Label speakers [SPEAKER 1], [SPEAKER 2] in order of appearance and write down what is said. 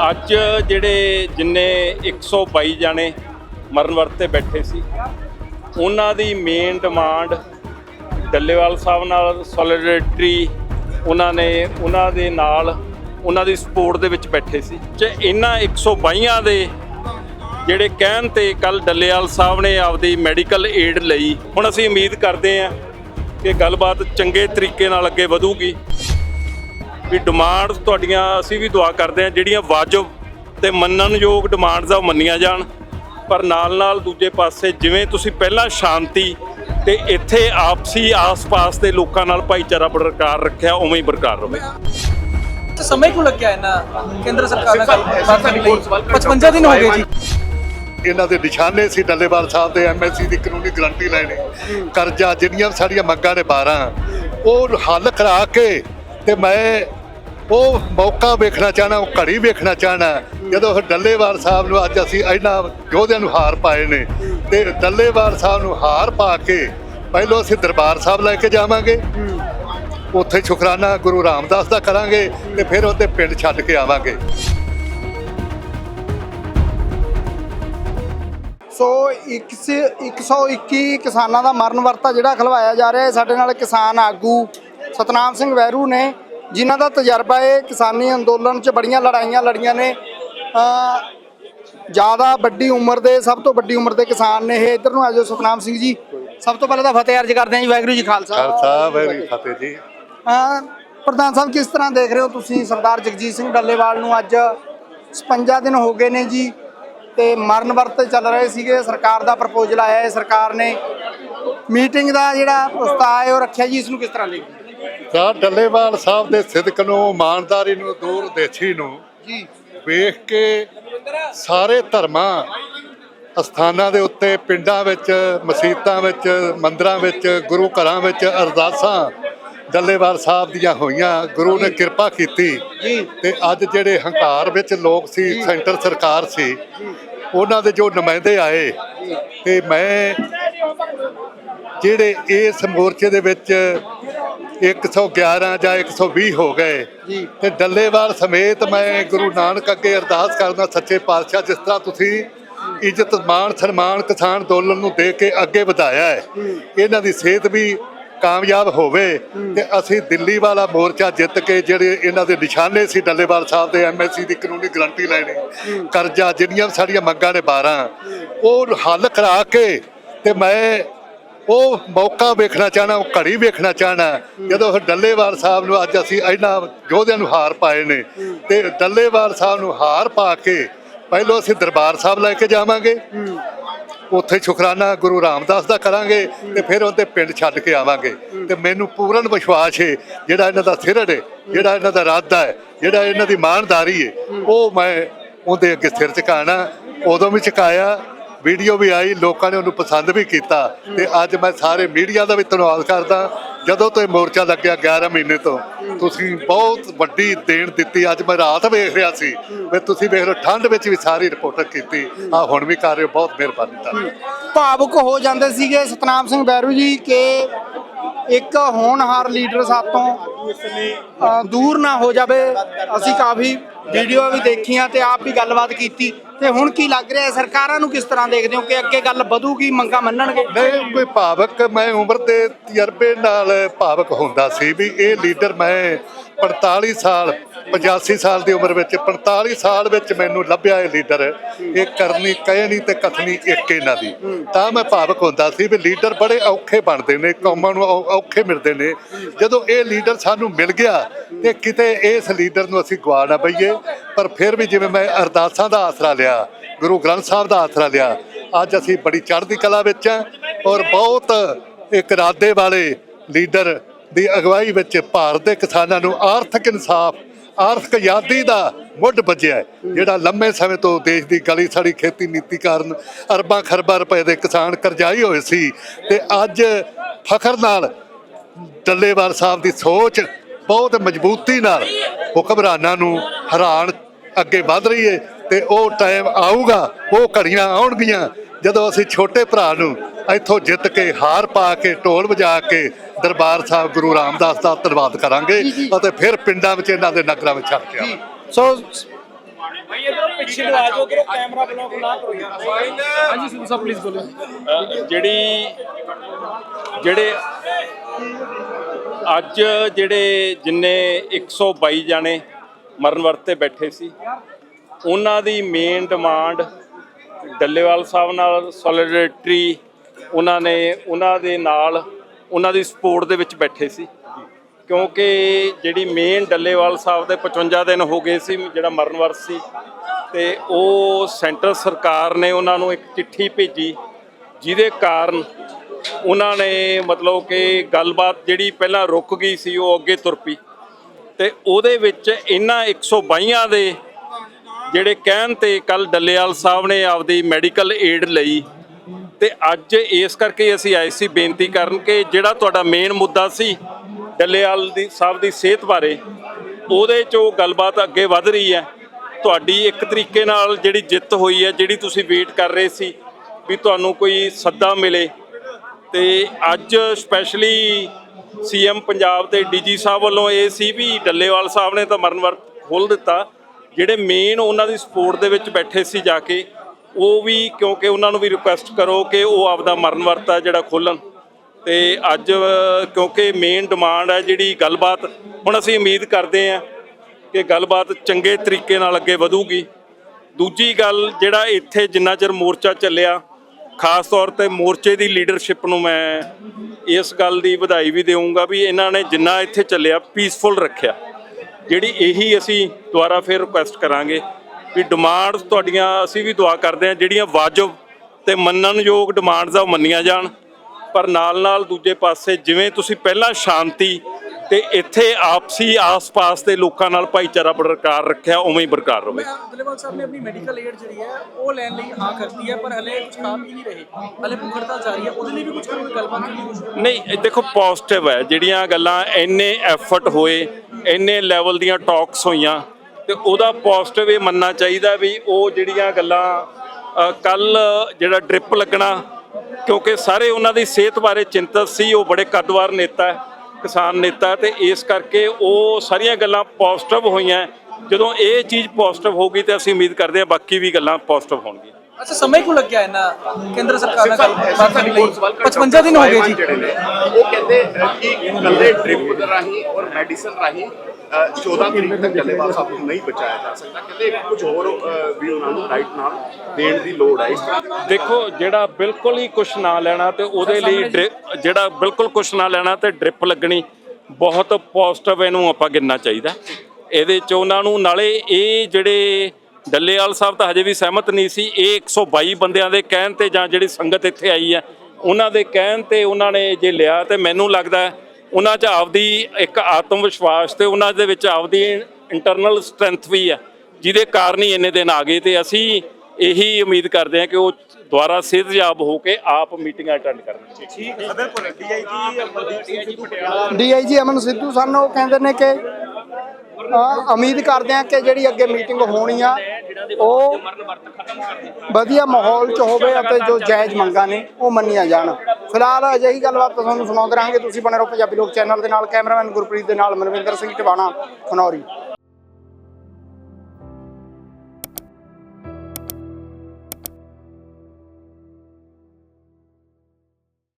[SPEAKER 1] ਅੱਜ ਜਿਹੜੇ ਜਿੰਨੇ 122 ਜਾਣੇ ਮਰਨ ਵਰਤ ਤੇ ਬੈਠੇ ਸੀ, ਉਹਨਾਂ ਦੀ ਮੇਨ ਡਿਮਾਂਡ ਡੱਲੇਵਾਲ ਸਾਹਿਬ ਨਾਲ ਸੋਲੀਡਰਿਟੀ ਉਹਨਾਂ ਨੇ, ਉਹਨਾਂ ਦੇ ਨਾਲ ਉਹਨਾਂ ਦੀ ਸਪੋਰਟ ਦੇ ਵਿੱਚ ਬੈਠੇ ਸੀ। ਤੇ ਇਹਨਾਂ 122ਾਂ ਦੇ ਜਿਹੜੇ ਕਹਿਣ ਤੇ ਕੱਲ ਡੱਲੇਵਾਲ ਸਾਹਿਬ ਨੇ ਆਪਦੀ ਮੈਡੀਕਲ ਏਡ ਲਈ, ਹੁਣ ਅਸੀਂ ਉਮੀਦ ਕਰਦੇ ਹਾਂ ਕਿ ਗੱਲਬਾਤ ਚੰਗੇ ਤਰੀਕੇ ਨਾਲ ਅੱਗੇ ਵਧੂਗੀ। ਵੀ ਡਿਮਾਂਡ ਤੁਹਾਡੀਆਂ ਅਸੀਂ ਵੀ ਦੁਆ ਕਰਦੇ ਹਾਂ ਜਿਹੜੀਆਂ ਵਾਜਬ ਤੇ ਮੰਨਣਯੋਗ ਡਿਮਾਂਡਸ ਆ ਉਹ ਮੰਨੀਆਂ ਜਾਣ। ਪਰ ਨਾਲ ਨਾਲ ਦੂਜੇ ਪਾਸੇ ਜਿਵੇਂ ਤੁਸੀਂ ਪਹਿਲਾਂ ਸ਼ਾਂਤੀ ਤੇ ਇੱਥੇ ਆਪਸੀ ਆਸ-ਪਾਸ ਦੇ ਲੋਕਾਂ ਨਾਲ ਭਾਈਚਾਰਾ ਬਰਕਰਾਰ ਰੱਖਿਆ ਉਵੇਂ ਹੀ ਬਰਕਰਾਰ ਰਹੇ।
[SPEAKER 2] ਤੇ ਸਮੇਂ ਕਿਉਂ ਲੱਗਿਆ ਇਹਨਾਂ ਕੇਂਦਰ ਸਰਕਾਰ ਨਾਲ ਗੱਲਬਾਤ ਕਰਨ ਲਈ 55 ਦਿਨ ਹੋ ਗਏ ਜੀ।
[SPEAKER 3] ਇਹਨਾਂ ਦੇ ਨਿਸ਼ਾਨੇ ਸੀ ਡੱਲੇਵਾਲ ਸਾਹਿਬ ਦੇ ਐਮਐਸਸੀ ਦੀ ਕਾਨੂੰਨੀ ਗਰੰਟੀ ਲੈਣੀ। ਕਰਜ਼ਾ ਜਿੰਨੀਆਂ ਵੀ ਸਾਡੀਆਂ ਮੰਗਾਂ ਨੇ 12 ਉਹ ਹੱਲ ਕਰਾ ਕੇ ਤੇ ਮੈਂ ਉਹ ਮੌਕਾ ਵੇਖਣਾ ਚਾਹਣਾ ਉਹ ਘੜੀ ਵੇਖਣਾ ਚਾਹਣਾ ਜਦੋਂ ਉਹ ਡੱਲੇਵਾਲ ਸਾਹਿਬ ਨੂੰ ਅੱਜ ਅਸੀਂ ਇਹਨਾਂ ਯੋਧਿਆਂ ਨੂੰ ਹਾਰ ਪਾਏ ਨੇ, ਤੇ ਡੱਲੇਵਾਲ ਸਾਹਿਬ ਨੂੰ ਹਾਰ ਪਾ ਕੇ ਪਹਿਲੋਂ ਅਸੀਂ ਦਰਬਾਰ ਸਾਹਿਬ ਲੈ ਕੇ ਜਾਵਾਂਗੇ। ਉੱਥੇ ਸ਼ੁਕਰਾਨਾ ਗੁਰੂ ਰਾਮਦਾਸ ਦਾ ਕਰਾਂਗੇ ਤੇ ਫਿਰ ਉਹਦੇ ਪਿੰਡ ਛੱਡ ਕੇ ਆਵਾਂਗੇ।
[SPEAKER 4] ਸੋ ਇੱਕ ਸ- 121 ਕਿਸਾਨਾਂ ਦਾ ਮਰਨ ਵਰਤਾ ਜਿਹੜਾ ਖਲਵਾਇਆ ਜਾ ਰਿਹਾ ਹੈ ਸਾਡੇ ਨਾਲ ਕਿਸਾਨ ਆਗੂ ਸਤਨਾਮ ਸਿੰਘ ਵੈਰੂ ਨੇ। ਜਿਨ੍ਹਾਂ ਦਾ ਤਜਰਬਾ ਹੈ ਕਿਸਾਨੀ ਅੰਦੋਲਨ 'ਚ ਬੜੀਆਂ ਲੜਾਈਆਂ ਲੜੀਆਂ ਨੇ ਜ਼ਿਆਦਾ ਵੱਡੀ ਉਮਰ ਦੇ ਸਭ ਤੋਂ ਵੱਡੀ ਉਮਰ ਦੇ ਕਿਸਾਨ ਨੇ ਇਹ। ਇਧਰ ਨੂੰ ਆਜੋ ਸਤਨਾਮ ਸਿੰਘ ਜੀ। ਸਭ ਤੋਂ ਪਹਿਲਾਂ ਤਾਂ ਫਤਿਹ ਅਰਜ ਕਰਦੇ ਹਾਂ ਜੀ ਵਾਹਿਗੁਰੂ ਜੀ ਖਾਲਸਾ।
[SPEAKER 3] ਖਾਲਸਾ ਵੈਰੀ ਫਤਿਹ ਜੀ।
[SPEAKER 4] ਅ ਪ੍ਰਧਾਨ ਸਾਹਿਬ ਕਿਸ ਤਰ੍ਹਾਂ ਦੇਖ ਰਹੇ ਹੋ ਤੁਸੀਂ ਸਰਦਾਰ ਜਗਜੀਤ ਸਿੰਘ ਡੱਲੇਵਾਲ ਨੂੰ? ਅੱਜ 56 ਦਿਨ ਹੋ ਗਏ ਨੇ ਜੀ ਤੇ ਮਰਨ ਵਰਤ ਚੱਲ ਰਹੇ ਸੀਗੇ। ਸਰਕਾਰ ਦਾ ਪ੍ਰਪੋਜ਼ਲ ਆਇਆ ਹੈ ਸਰਕਾਰ ਨੇ ਮੀਟਿੰਗ ਦਾ ਜਿਹੜਾ ਪ੍ਰਸਤਾਵ ਹੈ ਉਹ ਰੱਖਿਆ ਜੀ ਇਸ ਨੂੰ ਕਿਸ ਤਰ੍ਹਾਂ ਦੇਖਦੇ
[SPEAKER 3] ਤਾਂ ਡੱਲੇਵਾਲ ਸਾਹਿਬ ਦੇ ਸਿਦਕ ਨੂੰ ਇਮਾਨਦਾਰੀ ਨੂੰ ਦੂਰ ਦੇਛੀ ਨੂੰ
[SPEAKER 4] ਜੀ।
[SPEAKER 3] ਵੇਖ ਕੇ ਸਾਰੇ ਧਰਮਾਂ ਅਸਥਾਨਾਂ ਦੇ ਉੱਤੇ ਪਿੰਡਾਂ ਵਿੱਚ ਮਸਜਿਦਾਂ ਵਿੱਚ ਮੰਦਰਾਂ ਵਿੱਚ ਗੁਰੂ ਘਰਾਂ ਵਿੱਚ ਅਰਦਾਸਾਂ ਡੱਲੇਵਾਲ ਸਾਹਿਬ ਦੀਆਂ ਹੋਈਆਂ। ਗੁਰੂ ਨੇ ਕਿਰਪਾ ਕੀਤੀ ਤੇ ਅੱਜ ਜਿਹੜੇ ਹੰਕਾਰ ਵਿੱਚ ਲੋਕ ਸੀ ਸੈਂਟਰ ਸਰਕਾਰ ਸੀ ਉਹਨਾਂ ਦੇ ਜੋ ਨੁਮਾਇੰਦੇ ਆਏ ਤੇ ਮੈਂ ਜਿਹੜੇ ਇਸ ਮੋਰਚੇ ਦੇ ਵਿੱਚ 111 ਜਾਂ 120 ਹੋ ਗਏ। ਤੇ ਡੱਲੇਵਾਲ ਸਮੇਤ ਮੈਂ ਗੁਰੂ ਨਾਨਕ ਅੱਗੇ ਅਰਦਾਸ ਕਰਦਾ ਸੱਚੇ ਪਾਤਸ਼ਾਹ ਜਿਸ ਤਰ੍ਹਾਂ ਤੁਸੀਂ ਇੱਜ਼ਤ ਮਾਣ ਸਨਮਾਨ ਕਿਸਾਨ ਅੰਦੋਲਨ ਨੂੰ ਦੇ ਕੇ ਅੱਗੇ ਵਧਾਇਆ ਹੈ ਇਹਨਾਂ ਦੀ ਸਿਹਤ ਵੀ ਕਾਮਯਾਬ ਹੋਵੇ। ਤੇ ਅਸੀਂ ਦਿੱਲੀ ਵਾਲਾ ਮੋਰਚਾ ਜਿੱਤ ਕੇ ਜਿਹੜੇ ਇਹਨਾਂ ਦੇ ਨਿਸ਼ਾਨੇ ਸੀ ਡੱਲੇਵਾਲ ਸਾਹਿਬ ਦੇ ਐਮਐਸਸੀ ਦੀ ਕਾਨੂੰਨੀ ਗਰੰਟੀ ਲੈਣੀ ਕਰਜ਼ਾ ਜਿੰਨੀਆਂ ਵੀ ਸਾਡੀਆਂ ਮੰਗਾਂ ਨੇ 12 ਉਹ ਹੱਲ ਕਰਾ ਕੇ ਤੇ ਮੈਂ ਉਹ ਮੌਕਾ ਵੇਖਣਾ ਚਾਹਣਾ, ਉਹ ਘੜੀ ਵੇਖਣਾ ਚਾਹਣਾ। ਜਦੋਂ ਉਹ ਡੱਲੇਵਾਲ ਸਾਹਿਬ ਨੂੰ ਅੱਜ ਅਸੀਂ ਇਹਨਾਂ ਯੋਧਿਆਂ ਨੂੰ ਹਾਰ ਪਾਏ ਨੇ, ਤੇ ਡੱਲੇਵਾਲ ਸਾਹਿਬ ਨੂੰ ਹਾਰ ਪਾ ਕੇ ਪਹਿਲੋਂ ਅਸੀਂ ਦਰਬਾਰ ਸਾਹਿਬ ਲੈ ਕੇ ਜਾਵਾਂਗੇ। ਉੱਥੇ ਸ਼ੁਕਰਾਨਾ ਗੁਰੂ ਰਾਮਦਾਸ ਦਾ ਕਰਾਂਗੇ ਤੇ ਫਿਰ ਉਹਦੇ ਪਿੰਡ ਛੱਡ ਕੇ ਆਵਾਂਗੇ। ਤੇ ਮੈਨੂੰ ਪੂਰਨ ਵਿਸ਼ਵਾਸ ਹੈ ਜਿਹੜਾ ਇਹਨਾਂ ਦਾ ਸਿਰੜ ਹੈ ਜਿਹੜਾ ਇਹਨਾਂ ਦਾ ਇਰਾਦਾ ਹੈ ਜਿਹੜਾ ਇਹਨਾਂ ਦੀ ਇਮਾਨਦਾਰੀ ਹੈ ਉਹ ਮੈਂ ਉਹਦੇ ਅੱਗੇ ਸਿਰ ਝੁਕਾਣਾ, ਉਦੋਂ ਵੀ ਝੁਕਾਇਆ। ਵੀਡੀਓ ਵੀ ਆਈ ਲੋਕਾਂ ਨੇ ਉਹਨੂੰ ਪਸੰਦ ਵੀ ਕੀਤਾ ਤੇ ਅੱਜ ਮੈਂ ਸਾਰੇ ਮੀਡੀਆ ਦਾ ਵੀ ਧੰਨਵਾਦ ਕਰਦਾ। ਜਦੋਂ ਤੋਂ ਇਹ ਮੋਰਚਾ ਲੱਗਿਆ 11 ਮਹੀਨੇ ਤੋਂ ਤੁਸੀਂ ਬਹੁਤ ਵੱਡੀ ਦੇਣ ਦਿੱਤੀ। ਅੱਜ ਮੈਂ ਰਾਤ ਵੇਖ ਰਿਹਾ ਸੀ ਵੀ ਤੁਸੀਂ ਵੇਖ ਲਓ ਠੰਡ ਵਿੱਚ ਵੀ ਸਾਰੀ ਰਿਪੋਰਟਰ ਕੀਤੀ। ਆ ਹੁਣ ਵੀ ਕਰ ਰਹੇ ਹੋ ਬਹੁਤ ਮਿਹਰਬਾਨੀ ਤੁਹਾਡੀ।
[SPEAKER 4] ਭਾਵੁਕ ਹੋ ਜਾਂਦੇ ਸੀਗੇ ਸਤਨਾਮ ਸਿੰਘ ਬੈਰੂ ਜੀ ਕਿ ਇੱਕ ਹੋਣਹਾਰ ਲੀਡਰ ਸਾਤੋਂ ਅ, ਦੂਰ ਨਾ ਹੋ ਜਾਵੇ। ਅਸੀਂ ਕਾਫੀ ਵੀਡੀਓ ਵੀ ਦੇਖੀਆਂ ਤੇ ਆਪ ਵੀ ਗੱਲਬਾਤ ਕੀਤੀ। ਤੇ ਹੁਣ ਕੀ ਲੱਗ ਰਿਹਾ ਹੈ? ਸਰਕਾਰਾਂ ਨੂੰ ਕਿਸ ਤਰ੍ਹਾਂ ਦੇਖਦੇ ਹੋ ਕਿ ਅੱਗੇ ਗੱਲ ਵਧੂਗੀ, ਮੰਗਾਂ ਮੰਨਣਗੇ?
[SPEAKER 3] ਨਹੀਂ, ਕੋਈ ਭਾਵਕ, ਮੈਂ ਉਮਰ ਦੇ ਤਜਰਬੇ ਨਾਲ ਭਾਵਕ ਹੁੰਦਾ ਸੀ ਵੀ ਇਹ ਲੀਡਰ ਮੈਂ 45 ਸਾਲ 85 ਸਾਲ ਦੀ ਉਮਰ ਵਿੱਚ 45 ਸਾਲ ਵਿੱਚ ਮੈਨੂੰ ਲੱਭਿਆ ਇਹ ਲੀਡਰ। ਇਹ ਕਰਨੀ ਕਹਿਣੀ ਤੇ ਕਥਨੀ ਇੱਕ ਇਹਨਾਂ ਦੀ। ਤਾਂ ਮੈਂ ਭਾਵਕ ਹੁੰਦਾ ਸੀ ਵੀ ਲੀਡਰ ਬੜੇ ਔਖੇ ਬਣਦੇ ਨੇ, ਕੌਮਾਂ ਨੂੰ ਔਖੇ ਮਿਲਦੇ ਨੇ। ਜਦੋਂ ਇਹ ਲੀਡਰ ਸਾਨੂੰ ਮਿਲ ਗਿਆ ਤੇ ਕਿਤੇ ਇਸ ਲੀਡਰ ਨੂੰ ਅਸੀਂ ਗਵਾ ਨਾ ਪਈਏ ਪਰ ਫਿਰ ਵੀ ਜਿਵੇਂ ਮੈਂ ਅਰਦਾਸਾਂ ਦਾ ਆਸਰਾ ਲਿਆ, ਗੁਰੂ ਗ੍ਰੰਥ ਸਾਹਿਬ ਦਾ ਆਸਰਾ ਲਿਆ, ਅੱਜ ਅਸੀਂ ਬੜੀ ਚੜ੍ਹਦੀ ਕਲਾ ਵਿੱਚ ਹਾਂ ਔਰ ਬਹੁਤ ਇੱਕ ਇਰਾਦੇ ਵਾਲੇ ਲੀਡਰ ਦੀ ਅਗਵਾਈ ਵਿੱਚ ਭਾਰਤ ਦੇ ਕਿਸਾਨਾਂ ਨੂੰ ਆਰਥਿਕ ਇਨਸਾਫ, ਆਰਥਿਕ ਆਜ਼ਾਦੀ ਦਾ ਮੁੱਢ ਵੱਜਿਆ ਜਿਹੜਾ ਲੰਮੇ ਸਮੇਂ ਤੋਂ ਦੇਸ਼ ਦੀ ਗਲੀ ਸੜੀ ਖੇਤੀ ਨੀਤੀ ਕਾਰਨ ਅਰਬਾਂ ਖਰਬਾਂ ਰੁਪਏ ਦੇ ਕਿਸਾਨ ਕਰਜ਼ਾਈ ਹੋਏ ਸੀ ਤੇ ਅੱਜ ਫਖਰ ਨਾਲ ਡੱਲੇਵਾਲ ਸਾਹਿਬ ਦੀ ਸੋਚ ਬਹੁਤ ਮਜ਼ਬੂਤੀ ਨਾਲ ਹੁਕਮਰਾਨਾਂ ਨੂੰ ਹੈਰਾਨ ਅੱਗੇ ਵਧ ਰਹੀ ਹੈ ਤੇ ਉਹ ਟਾਈਮ ਆਊਗਾ ਉਹ ਘੜੀਆਂ ਆਉਣਗੀਆਂ। ਜਦੋਂ ਅਸੀਂ ਛੋਟੇ ਭਰਾ ਨੂੰ ਇੱਥੋਂ ਜਿੱਤ ਕੇ ਹਾਰ ਪਾ ਕੇ ਢੋਲ ਵਜਾ ਕੇ ਦਰਬਾਰ ਸਾਹਿਬ ਗੁਰੂ ਰਾਮਦਾਸ ਦਾ ਧੰਨਵਾਦ ਕਰਾਂਗੇ ਅਤੇ ਫਿਰ ਪਿੰਡਾਂ ਵਿੱਚ ਇਹਨਾਂ ਦੇ ਨਗਰਾਂ ਵਿੱਚ ਛੱਡ ਕੇ ਆਵਾਂਗੇ।
[SPEAKER 4] ਸੋ
[SPEAKER 2] ਇਧਰੋਂ ਪਿੱਛੇ ਨੂੰ ਆ ਜਾਓ ਇਧਰੋਂ ਕੈਮਰਾ ਬਲੌਕ ਨਾ ਕਰੋ। ਹਾਂਜੀ ਸਿੱਧੂ ਸਾਹਿਬ ਪਲੀਜ਼ ਬੋਲੋ।
[SPEAKER 1] ਅ, ਜਿਹੜੀ ਜਿਹੜੇ ਅੱਜ ਜਿਹੜੇ ਜਿੰਨੇ 122 ਜਾਣੇ ਮਰਨ ਵਰਤ ਤੇ ਬੈਠੇ ਸੀ। ਉਹਨਾਂ ਦੀ ਮੇਨ ਡਿਮਾਂਡ ਡੱਲੇਵਾਲ ਸਾਹਿਬ ਨਾਲ ਸੋਲੀਡਰਿਟੀ ਉਹਨਾਂ ਨੇ, ਉਹਨਾਂ ਦੇ ਨਾਲ ਉਹਨਾਂ ਦੀ ਸਪੋਰਟ ਦੇ ਵਿੱਚ ਬੈਠੇ ਸੀ। ਕਿਉਂਕਿ ਜਿਹੜੀ ਮੇਨ ਡੱਲੇਵਾਲ ਸਾਹਿਬ ਦੇ 55 ਦਿਨ ਹੋ ਗਏ ਸੀ, ਜਿਹੜਾ ਮਰਨ ਵਰਤ ਸੀ, ਤੇ ਉਹ ਸੈਂਟਰ ਸਰਕਾਰ ਨੇ ਉਹਨਾਂ ਨੂੰ ਇੱਕ ਚਿੱਠੀ ਭੇਜੀ, ਜਿਹਦੇ ਕਾਰਨ ਉਹਨਾਂ ਨੇ ਮਤਲਬ ਕਿ ਗੱਲਬਾਤ ਜਿਹੜੀ ਪਹਿਲਾਂ ਰੁਕ ਗਈ ਸੀ, ਉਹ ਅੱਗੇ ਤੁਰ ਪਈ। ਤੇ ਉਹਦੇ ਵਿੱਚ ਇਹਨਾਂ 122 ਦੇ ਜਿਹੜੇ ਕਹਿਣ ਤੇ ਕੱਲ ਡੱਲੇਵਾਲ ਸਾਹਿਬ ਨੇ ਆਪਦੀ ਮੈਡੀਕਲ ਏਡ ਲਈ ਤੇ ਅੱਜ ਇਸ ਕਰਕੇ ਅਸੀਂ ਆਏ ਸੀ ਬੇਨਤੀ ਕਰਨ ਕਿ ਜਿਹੜਾ ਤੁਹਾਡਾ ਮੇਨ ਮੁੱਦਾ ਸੀ ਡੱਲੇਵਾਲ ਦੀ ਸਾਹਿਬ ਦੀ ਸਿਹਤ ਬਾਰੇ, ਉਹਦੇ 'ਚੋਂ ਗੱਲਬਾਤ ਅੱਗੇ ਵਧ ਰਹੀ ਹੈ। ਤੁਹਾਡੀ ਇੱਕ ਤਰੀਕੇ ਨਾਲ ਜਿਹੜੀ ਜਿੱਤ ਹੋਈ ਹੈ, ਜਿਹੜੀ ਤੁਸੀਂ ਵੇਟ ਕਰ ਰਹੇ ਸੀ ਵੀ ਤੁਹਾਨੂੰ ਕੋਈ ਸੱਦਾ ਮਿਲੇ ਤੇ ਅੱਜ ਸਪੈਸ਼ਲੀ ਸੀਐਮ ਪੰਜਾਬ ਤੇ ਡੀਜੀ ਸਾਹਿਬ ਵੱਲੋਂ ਇਹ ਸੀ ਵੀ ਡੱਲੇਵਾਲ ਸਾਹਿਬ ਨੇ ਤਾਂ ਮਰਨ ਵਰਤ ਖੋਲ ਦਿੱਤਾ। ਜਿਹੜੇ ਮੇਨ ਉਹਨਾਂ ਦੀ ਸਪੋਰਟ ਦੇ ਵਿੱਚ ਬੈਠੇ ਸੀ ਜਾ ਕੇ, ਉਹ ਵੀ ਕਿਉਂਕਿ ਉਹਨਾਂ ਨੂੰ ਵੀ ਰਿਕੁਐਸਟ ਕਰੋ ਕਿ ਉਹ ਆਪਦਾ ਮਰਨ ਵਰਤ ਆ ਜਿਹੜਾ ਖੋਲਣ ਤੇ ਅੱਜ ਕਿਉਂਕਿ ਮੇਨ ਡਿਮਾਂਡ ਹੈ ਜਿਹੜੀ ਗੱਲਬਾਤ, ਹੁਣ ਅਸੀਂ ਉਮੀਦ ਕਰਦੇ ਹਾਂ ਕਿ ਗੱਲਬਾਤ ਚੰਗੇ ਤਰੀਕੇ ਨਾਲ ਅੱਗੇ ਵਧੂਗੀ। ਦੂਜੀ ਗੱਲ, ਜਿਹੜਾ ਇੱਥੇ ਜਿੰਨਾ ਚਿਰ ਮੋਰਚਾ ਚੱਲਿਆ ਖਾਸ ਤੌਰ ਤੇ ਮੋਰਚੇ ਦੀ ਲੀਡਰਸ਼ਿਪ ਨੂੰ ਮੈਂ ਇਸ ਗੱਲ ਦੀ ਵਧਾਈ ਵੀ ਦੇਵਾਂਗਾ ਵੀ ਇਹਨਾਂ ਨੇ ਜਿੰਨਾ ਇੱਥੇ ਚੱਲਿਆ ਪੀਸਫੁਲ ਰੱਖਿਆ। ਜਿਹੜੀ ਇਹੀ ਅਸੀਂ ਦੁਬਾਰਾ ਫਿਰ ਰਿਕੁਐਸਟ ਕਰਾਂਗੇ ਵੀ ਡਿਮਾਂਡਸ ਤੁਹਾਡੀਆਂ ਅਸੀਂ ਵੀ ਦੁਆ ਕਰਦੇ ਹਾਂ, ਜਿਹੜੀਆਂ ਵਾਜਬ ਤੇ ਮੰਨਣਯੋਗ ਡਿਮਾਂਡਸ ਆ ਉਹ ਮੰਨੀਆਂ ਜਾਣ। ਪਰ ਨਾਲ ਨਾਲ ਦੂਜੇ ਪਾਸੇ ਜਿਵੇਂ ਤੁਸੀਂ ਪਹਿਲਾਂ ਸ਼ਾਂਤੀ ਤੇ ਇੱਥੇ ਆਪਸੀ ਆਸ-ਪਾਸ ਦੇ ਲੋਕਾਂ ਨਾਲ ਭਾਈਚਾਰਾ ਬਰਕਰਾਰ ਰੱਖਿਆ ਉਵੇਂ ਹੀ ਬਰਕਰਾਰ ਰਹੇ।
[SPEAKER 2] ਦਲੇਵਾਲ ਸਾਹਿਬ ਨੇ ਆਪਣੀ ਮੈਡੀਕਲ ਏਡ ਜਿਹੜੀ ਹੈ ਉਹ ਲੈਣ ਲਈ ਹਾਂ ਕਰਤੀ ਹੈ ਪਰ ਹਲੇ ਕੁਝ ਕੰਮ ਹੀ ਨਹੀਂ ਰਹੇ। ਹਲੇ ਭੁੱਖ ਹੜਤਾਲ ਜਾਰੀ ਹੈ। ਉਹਦੇ ਲਈ ਵੀ ਕੁਝ ਕੋਈ ਗੱਲਬਾਤ ਨਹੀਂ।
[SPEAKER 1] ਨਹੀਂ ਦੇਖੋ ਪੋਜ਼ਿਟਿਵ ਹੈ। ਜਿਹੜੀਆਂ ਗੱਲਾਂ ਇੰਨੇ ਐਫਰਟ ਹੋਏ ਇੰਨੇ ਲੈਵਲ ਦੀਆਂ ਟਾਕਸ ਹੋਈਆਂ ਤੇ ਉਹਦਾ ਪੋਜ਼ਿਟਿਵ ਇਹ ਮੰਨਣਾ ਚਾਹੀਦਾ ਵੀ ਉਹ ਜਿਹੜੀਆਂ ਗੱਲਾਂ ਕੱਲ ਜਿਹੜਾ ਡ੍ਰਿਪ ਲੱਗਣਾ ਕਿਉਂਕਿ ਸਾਰੇ ਉਹਨਾਂ ਦੀ ਸਿਹਤ ਬਾਰੇ ਚਿੰਤਤ ਸੀ ਉਹ ਬੜੇ ਕੱਦਵਾਰ ਨੇਤਾ ਹੈ, ਕਿਸਾਨ ਨੇਤਾ ਤੇ ਇਸ ਕਰਕੇ ਉਹ ਸਾਰੀਆਂ ਗੱਲਾਂ ਪੋਜ਼ਿਟਿਵ ਹੋਈਆਂ। ਜਦੋਂ ਇਹ ਚੀਜ਼ ਪੋਜ਼ਿਟਿਵ ਹੋਗੀ ਤੇ ਅਸੀਂ ਉਮੀਦ ਕਰਦੇ ਹਾਂ ਬਾਕੀ ਵੀ ਗੱਲਾਂ ਪੋਜ਼ਿਟਿਵ ਹੋਣਗੀਆਂ।
[SPEAKER 2] ਅੱਛਾ ਸਮੇਂ ਕਿਉਂ ਲੱਗਿਆ ਇਹਨਾਂ ਕੇਂਦਰ ਸਰਕਾਰ ਨਾਲ ਗੱਲਬਾਤ ਕਰਨ ਲਈ 55 ਦਿਨ ਹੋ ਗਏ ਜੀ।
[SPEAKER 5] ਉਹ ਕਹਿੰਦੇ ਕਿ ਕੱਲੇ ਡ੍ਰਿਪ ਰਾਹੀਂ ਔਰ ਮੈਡੀਸਨ ਰਾਹੀਂ 14 ਤਰੀਕ ਤੱਕ ਜੱਲੇਵਾਲ ਸਾਹਿਬ ਨੂੰ ਨਹੀਂ ਬਚਾਇਆ ਜਾ ਸਕਦਾ। ਕਹਿੰਦੇ ਕੁਝ ਹੋਰ ਵੀ ਉਹਨਾਂ ਨੂੰ ਰਾਈਟ ਨਾਲ ਦੇਣ ਦੀ ਲੋੜ ਹੈ। ਇਸ ਤਰ੍ਹਾਂ
[SPEAKER 1] ਦੇਖੋ ਜਿਹੜਾ ਬਿਲਕੁਲ ਹੀ ਕੁਛ ਨਾ ਲੈਣਾ ਤੇ ਉਹਦੇ ਲਈ ਜਿਹੜਾ ਬਿਲਕੁਲ ਕੁਛ ਨਾ ਲੈਣਾ ਤੇ ਡ੍ਰਿਪ ਲੱਗਣੀ ਬਹੁਤ ਪੋਜ਼ਿਟਿਵ ਇਹਨੂੰ ਆਪਾਂ ਗਿਣਨਾ ਚਾਹੀਦਾ। ਇਹਦੇ ਚ ਉਹਨਾਂ ਨੂੰ ਨਾਲੇ ਇਹ ਜਿਹੜੇ ਡੱਲੇਵਾਲ ਸਾਹਿਬ ਤਾਂ ਹਜੇ ਵੀ ਸਹਿਮਤ ਨਹੀਂ ਸੀ ਇਹ 122 ਬੰਦਿਆਂ ਦੇ ਕਹਿਣ ਤੇ ਜਾਂ ਜਿਹੜੀ ਸੰਗਤ ਇੱਥੇ ਆਈ ਹੈ ਉਹਨਾਂ ਦੇ ਕਹਿਣ ਤੇ ਉਹਨਾਂ ਨੇ ਜੇ ਲਿਆ ਤੇ ਮੈਨੂੰ ਲੱਗਦਾ ਉਹਨਾਂ 'ਚ ਆਪਦੀ ਇੱਕ ਆਤਮ ਵਿਸ਼ਵਾਸ ਤੇ ਉਹਨਾਂ ਦੇ ਵਿੱਚ ਆਪਦੀ ਇੰਟਰਨਲ ਸਟਰੈਂਥ ਵੀ ਹੈ ਜਿਹਦੇ ਕਾਰਨ ਹੀ ਇੰਨੇ ਦਿਨ ਆ ਗਏ ਤੇ ਅਸੀਂ ਇਹੀ ਉਮੀਦ ਕਰਦੇ ਹਾਂ ਕਿ ਉਹ ਦੁਬਾਰਾ ਸਿਹਤਯਾਬ ਹੋ ਕੇ ਆਪ ਮੀਟਿੰਗਾਂ ਅਟੈਂਡ ਕਰਨ।
[SPEAKER 4] ਡੀਆਈਜੀ ਅਮਨ ਸਿੱਧੂ ਸਾਨੂੰ ਉਹ ਕਹਿੰਦੇ ਨੇ ਕਿ ਉਮੀਦ ਕਰਦੇ ਆ ਕਿ ਜਿਹੜੀ ਅੱਗੇ ਮੀਟਿੰਗ ਹੋਣੀ ਆ ਉਹ ਵਧੀਆ ਮਾਹੌਲ ਚ ਹੋਵੇ ਅਤੇ ਜੋ ਜਾਇਜ਼ ਮੰਗਾਂ ਨੇ ਉਹ ਮੰਨੀਆਂ ਜਾਣ। ਫਿਲਹਾਲ ਅਜਿਹੀ ਗੱਲਬਾਤ ਤੁਹਾਨੂੰ ਸੁਣਾਉਂਦੇ ਰਹਾਂਗੇ। ਤੁਸੀਂ ਬਣੇ ਰਹੋ ਪੰਜਾਬੀ ਲੋਕ ਚੈਨਲ ਦੇ ਨਾਲ, ਕੈਮਰਾਮੈਨ ਗੁਰਪ੍ਰੀਤ ਦੇ ਨਾਲ ਮਨਵਿੰਦਰ ਸਿੰਘ ਟਿਵਾਣਾ, ਖਨੌਰੀ।